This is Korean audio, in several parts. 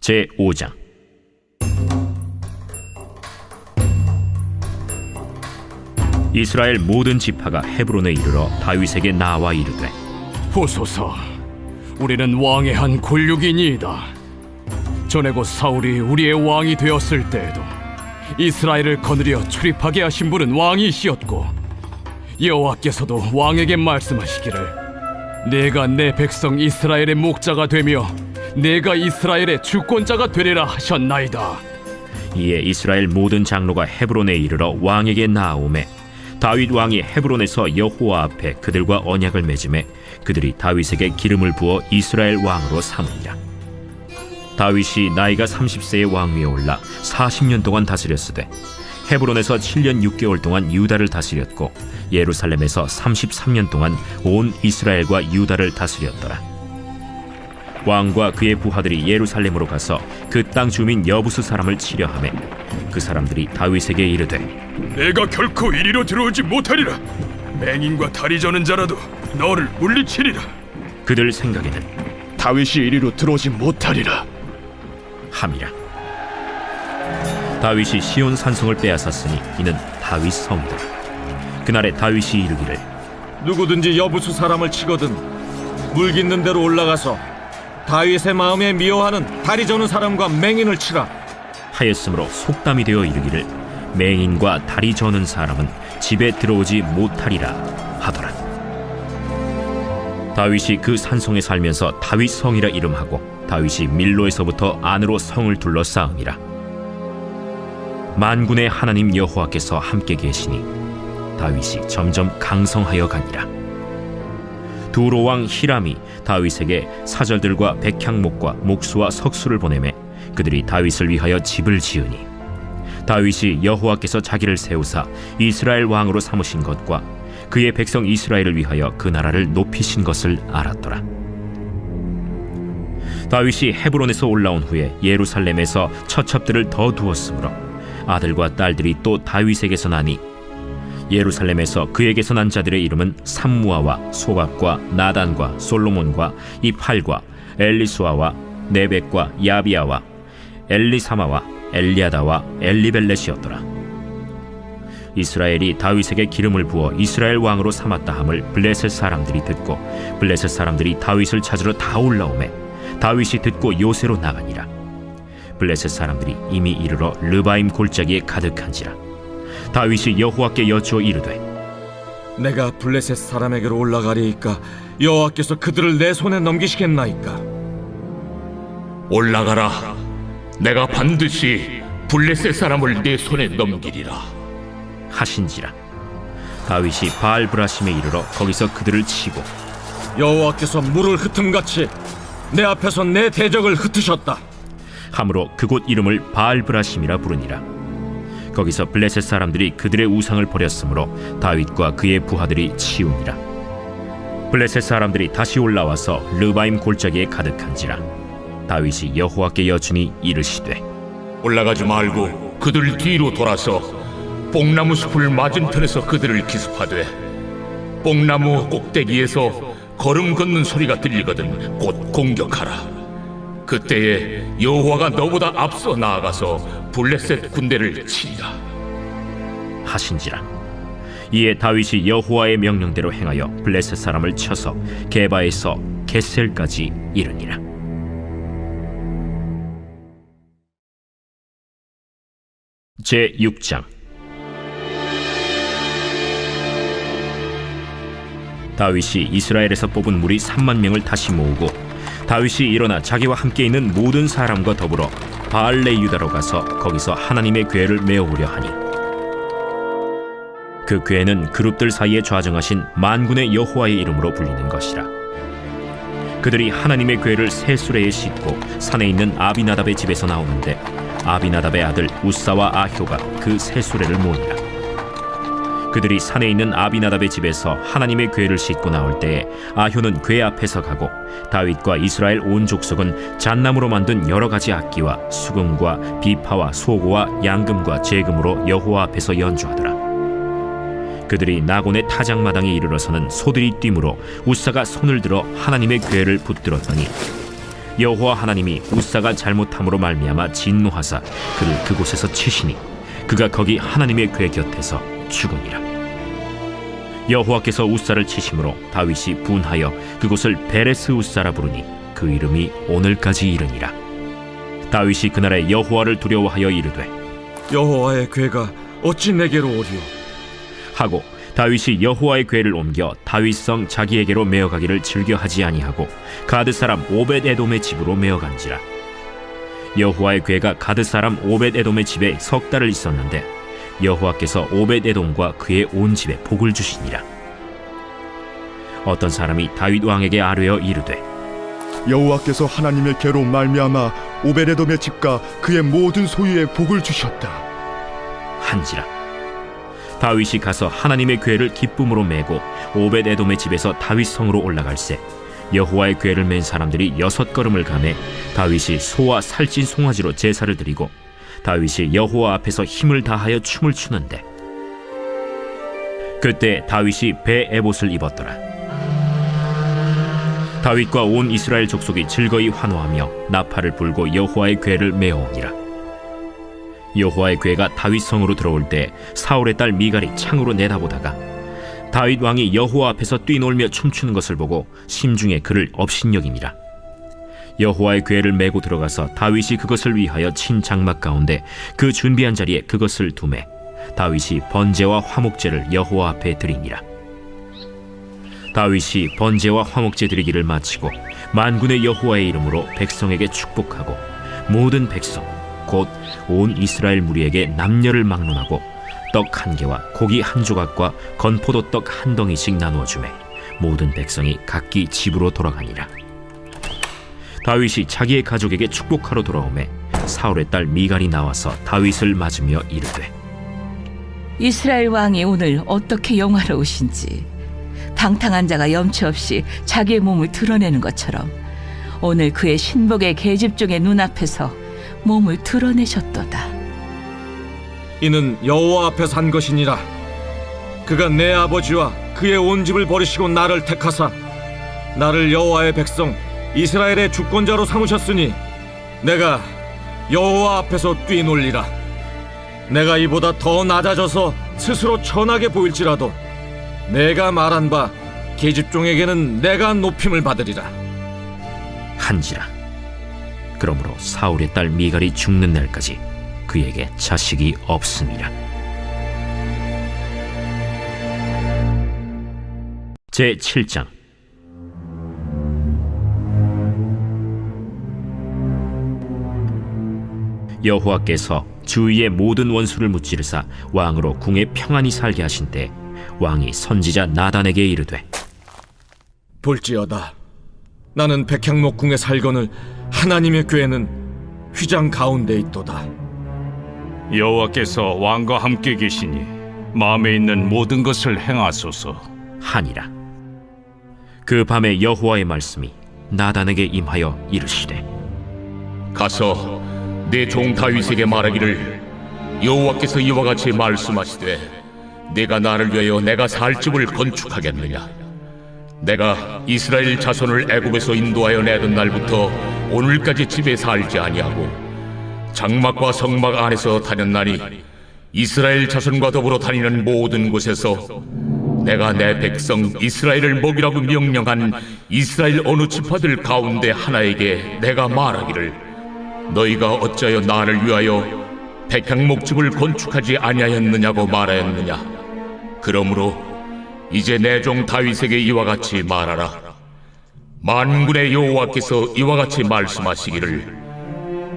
제 5장 이스라엘 모든 지파가 헤브론에 이르러 다윗에게 나와 이르되 보소서, 우리는 왕의 한 곤륙이니이다. 전에 곧 사울이 우리의 왕이 되었을 때에도 이스라엘을 거느려 출입하게 하신 분은 왕이시었고 여호와께서도 왕에게 말씀하시기를 내가 내 백성 이스라엘의 목자가 되며 내가 이스라엘의 주권자가 되리라 하셨나이다. 이에 이스라엘 모든 장로가 헤브론에 이르러 왕에게 나아오매 다윗 왕이 헤브론에서 여호와 앞에 그들과 언약을 맺음에 그들이 다윗에게 기름을 부어 이스라엘 왕으로 삼으니라 다윗이 나이가 30세의 왕위에 올라 40년 동안 다스렸으되 헤브론에서 7년 6개월 동안 유다를 다스렸고 예루살렘에서 33년 동안 온 이스라엘과 유다를 다스렸더라 왕과 그의 부하들이 예루살렘으로 가서 그 땅 주민 여부수 사람을 치려 하매 그 사람들이 다윗에게 이르되 내가 결코 이리로 들어오지 못하리라. 맹인과 다리 저는 자라도 너를 물리치리라. 그들 생각에는 다윗이 이리로 들어오지 못하리라. 함이라. 다윗이 시온 산성을 빼앗았으니 이는 다윗 성이다 그날에 다윗이 이르기를 누구든지 여부수 사람을 치거든 물 깃는 대로 올라가서 다윗의 마음에 미워하는 다리 저는 사람과 맹인을 치라. 하였으므로 속담이 되어 이르기를 맹인과 다리 저는 사람은 집에 들어오지 못하리라 하더라. 다윗이 그 산성에 살면서 다윗 성이라 이름하고 다윗이 밀로에서부터 안으로 성을 둘러싸음이라 만군의 하나님 여호와께서 함께 계시니 다윗이 점점 강성하여 가니라 두로 왕 히람이 다윗에게 사절들과 백향목과 목수와 석수를 보내매 그들이 다윗을 위하여 집을 지으니 다윗이 여호와께서 자기를 세우사 이스라엘 왕으로 삼으신 것과 그의 백성 이스라엘을 위하여 그 나라를 높이신 것을 알았더라. 다윗이 헤브론에서 올라온 후에 예루살렘에서 처첩들을 더 두었으므로 아들과 딸들이 또 다윗에게서 나니 예루살렘에서 그에게서 난 자들의 이름은 삼무아와 소박과 나단과 솔로몬과 이팔과 엘리수아와 네벡과 야비아와 엘리사마와 엘리아다와 엘리벨렛이었더라. 이스라엘이 다윗에게 기름을 부어 이스라엘 왕으로 삼았다 함을 블레셋 사람들이 듣고 블레셋 사람들이 다윗을 찾으러 다 올라오매 다윗이 듣고 요새로 나가니라. 블레셋 사람들이 이미 이르러 르바임 골짜기에 가득한지라. 다윗이 여호와께 여쭈어 이르되 내가 블레셋 사람에게로 올라가리이까 여호와께서 그들을 내 손에 넘기시겠나이까 올라가라. 내가 반드시 블레셋 사람을 내 손에 넘기리라. 하신지라. 다윗이 바알 브라심에 이르러 거기서 그들을 치고 여호와께서 물을 흩음같이 내 앞에서 내 대적을 흩으셨다 함으로 그곳 이름을 바알 브라심이라 부르니라. 거기서 블레셋 사람들이 그들의 우상을 버렸으므로 다윗과 그의 부하들이 치우니라. 블레셋 사람들이 다시 올라와서 르바임 골짜기에 가득한지라. 다윗이 여호와께 여쭈니 이르시되 올라가지 말고 그들 뒤로 돌아서 뽕나무 숲을 맞은편에서 그들을 기습하되 뽕나무 꼭대기에서 걸음 걷는 소리가 들리거든 곧 공격하라. 그때에 여호와가 너보다 앞서 나아가서 블레셋 군대를 치리라. 하신지라. 이에 다윗이 여호와의 명령대로 행하여 블레셋 사람을 쳐서 게바에서 게셀까지 이르니라. 제 6장 다윗이 이스라엘에서 뽑은 무리 3만 명을 다시 모으고 다윗이 일어나 자기와 함께 있는 모든 사람과 더불어 바알레 유다로 가서 거기서 하나님의 궤를 메어오려 하니 그 궤는 그룹들 사이에 좌정하신 만군의 여호와의 이름으로 불리는 것이라. 그들이 하나님의 궤를 새 수레에 싣고 산에 있는 아비나답의 집에서 나오는데 아비나답의 아들 우사와 아효가 그새 수레를 모니라 그들이 산에 있는 아비나답의 집에서 하나님의 궤를 싣고 나올 때에 아효는 궤 앞에서 가고 다윗과 이스라엘 온 족속은 잣나무로 만든 여러 가지 악기와 수금과 비파와 소고와 양금과 제금으로 여호와 앞에서 연주하더라. 그들이 나곤의 타작마당에 이르러서는 소들이 뛰므로 우사가 손을 들어 하나님의 궤를 붙들었더니 여호와 하나님이 우사가 잘못함으로 말미암아 진노하사 그를 그곳에서 치시니 그가 거기 하나님의 궤 곁에서 죽으니라. 여호와께서 우사를 치심으로 다윗이 분하여 그곳을 베레스 우사라 부르니 그 이름이 오늘까지 이르니라. 다윗이 그날에 여호와를 두려워하여 이르되 여호와의 괴가 어찌 내게로 오리요 하고 다윗이 여호와의 궤를 옮겨 다윗성 자기에게로 메어가기를 즐겨하지 아니하고 가드 사람 오벳 에돔의 집으로 메어간지라 여호와의 궤가 가드 사람 오벳 에돔의 집에 석 달을 있었는데 여호와께서 오벳 에돔과 그의 온 집에 복을 주시니라 어떤 사람이 다윗 왕에게 아뢰어 이르되 여호와께서 하나님의 계로 말미암아 오베레돔의 집과 그의 모든 소유에 복을 주셨다. 한지라 다윗이 가서 하나님의 궤를 기쁨으로 메고 오벳 에돔의 집에서 다윗 성으로 올라갈새 여호와의 궤를 맨 사람들이 여섯 걸음을 가매 다윗이 소와 살찐 송아지로 제사를 드리고 다윗이 여호와 앞에서 힘을 다하여 춤을 추는데 그때 다윗이 배 에봇을 입었더라. 다윗과 온 이스라엘 족속이 즐거이 환호하며 나팔을 불고 여호와의 궤를 메어오니라. 여호와의 궤가 다윗 성으로 들어올 때 사울의 딸 미갈이 창으로 내다보다가 다윗 왕이 여호와 앞에서 뛰놀며 춤추는 것을 보고 심중에 그를 업신여기니라 여호와의 궤를 메고 들어가서 다윗이 그것을 위하여 친 장막 가운데 그 준비한 자리에 그것을 두매 다윗이 번제와 화목제를 여호와 앞에 드리니라 다윗이 번제와 화목제 드리기를 마치고 만군의 여호와의 이름으로 백성에게 축복하고 모든 백성 곧 온 이스라엘 무리에게 남녀를 막론하고 떡 한 개와 고기 한 조각과 건포도 떡 한 덩이씩 나누어 주매 모든 백성이 각기 집으로 돌아가니라 다윗이 자기의 가족에게 축복하러 돌아오매 사울의 딸 미갈이 나와서 다윗을 맞으며 이르되 이스라엘 왕이 오늘 어떻게 영화로우신지 방탕한 자가 염치 없이 자기의 몸을 드러내는 것처럼 오늘 그의 신복의 계집종의 눈앞에서 몸을 드러내셨도다. 이는 여호와 앞에 산 것이니라. 그가 내 아버지와 그의 온 집을 버리시고 나를 택하사 나를 여호와의 백성 이스라엘의 주권자로 삼으셨으니 내가 여호와 앞에서 뛰놀리라. 내가 이보다 더 낮아져서 스스로 천하게 보일지라도 내가 말한 바 계집종에게는 내가 높임을 받으리라. 한지라. 그러므로 사울의 딸 미갈이 죽는 날까지 그에게 자식이 없음이라. 제 7장. 여호와께서 주위의 모든 원수를 무찌르사 왕으로 궁에 평안히 살게 하신 때 왕이 선지자 나단에게 이르되 볼지어다. 나는 백향목궁에 살거늘 하나님의 궤는 휘장 가운데 있도다 여호와께서 왕과 함께 계시니 마음에 있는 모든 것을 행하소서. 하니라 그 밤에 여호와의 말씀이 나단에게 임하여 이르시되 가서 내 종 다윗에게 말하기를 여호와께서 이와 같이 말씀하시되 내가 나를 위하여 내가 살 집을 건축하겠느냐 내가 이스라엘 자손을 애굽에서 인도하여 내던 날부터 오늘까지 집에 살지 아니하고 장막과 성막 안에서 다녔나니 이스라엘 자손과 더불어 다니는 모든 곳에서 내가 내 백성 이스라엘을 먹이라고 명령한 이스라엘 어느 지파들 가운데 하나에게 내가 말하기를 너희가 어찌하여 나를 위하여 백향목집을 건축하지 아니하였느냐고 말하였느냐? 그러므로 이제 내 종 다윗에게 이와 같이 말하라. 만군의 여호와께서 이와 같이 말씀하시기를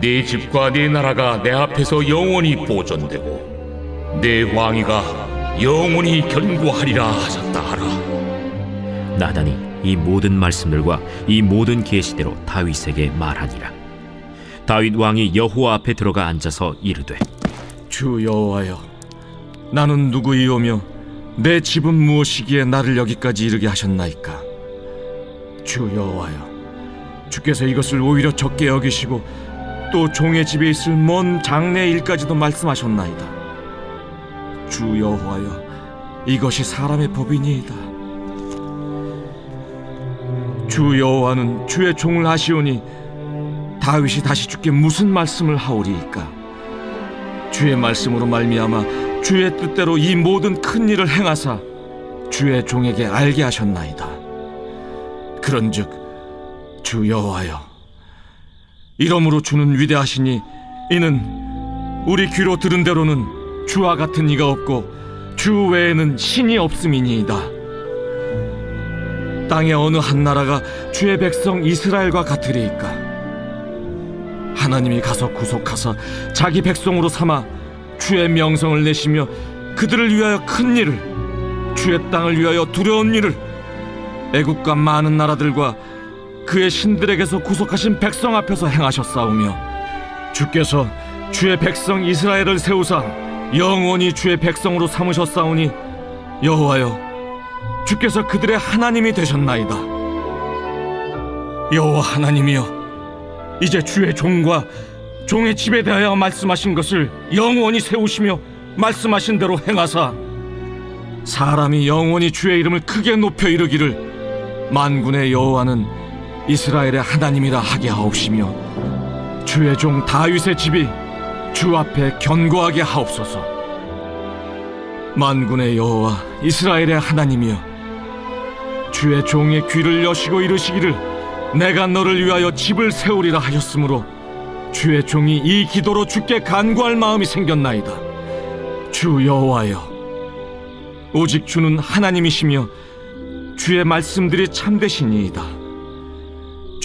네 집과 네 나라가 내 앞에서 영원히 보존되고 내 왕위가 영원히 견고하리라 하셨다 하라. 나단이 이 모든 말씀들과 이 모든 계시대로 다윗에게 말하니라. 다윗 왕이 여호와 앞에 들어가 앉아서 이르되 주 여호와여 나는 누구이오며 내 집은 무엇이기에 나를 여기까지 이르게 하셨나이까 주 여호와여 주께서 이것을 오히려 적게 여기시고 또 종의 집에 있을 먼 장래 일까지도 말씀하셨나이다. 주 여호와여 이것이 사람의 법이니이다. 주 여호와는 주의 종을 하시오니 다윗이 다시 주께 무슨 말씀을 하오리이까? 주의 말씀으로 말미암아 주의 뜻대로 이 모든 큰 일을 행하사 주의 종에게 알게 하셨나이다. 그런즉 주 여호와여 이러므로 주는 위대하시니 이는 우리 귀로 들은 대로는 주와 같은 이가 없고 주 외에는 신이 없음이니이다. 땅의 어느 한 나라가 주의 백성 이스라엘과 같으리이까 하나님이 가서 구속하사 자기 백성으로 삼아 주의 명성을 내시며 그들을 위하여 큰 일을 주의 땅을 위하여 두려운 일을 애국과 많은 나라들과 그의 신들에게서 구속하신 백성 앞에서 행하셨사오며 주께서 주의 백성 이스라엘을 세우사 영원히 주의 백성으로 삼으셨사오니 여호와여 주께서 그들의 하나님이 되셨나이다. 여호와 하나님이여 이제 주의 종과 종의 집에 대하여 말씀하신 것을 영원히 세우시며 말씀하신 대로 행하사 사람이 영원히 주의 이름을 크게 높여 이르기를 만군의 여호와는 이스라엘의 하나님이라 하게 하옵시며 주의 종 다윗의 집이 주 앞에 견고하게 하옵소서 만군의 여호와 이스라엘의 하나님이여 주의 종의 귀를 여시고 이르시기를 내가 너를 위하여 집을 세우리라 하셨으므로 주의 종이 이 기도로 주께 간구할 마음이 생겼나이다. 주 여호와여, 오직 주는 하나님이시며 주의 말씀들이 참되시니이다.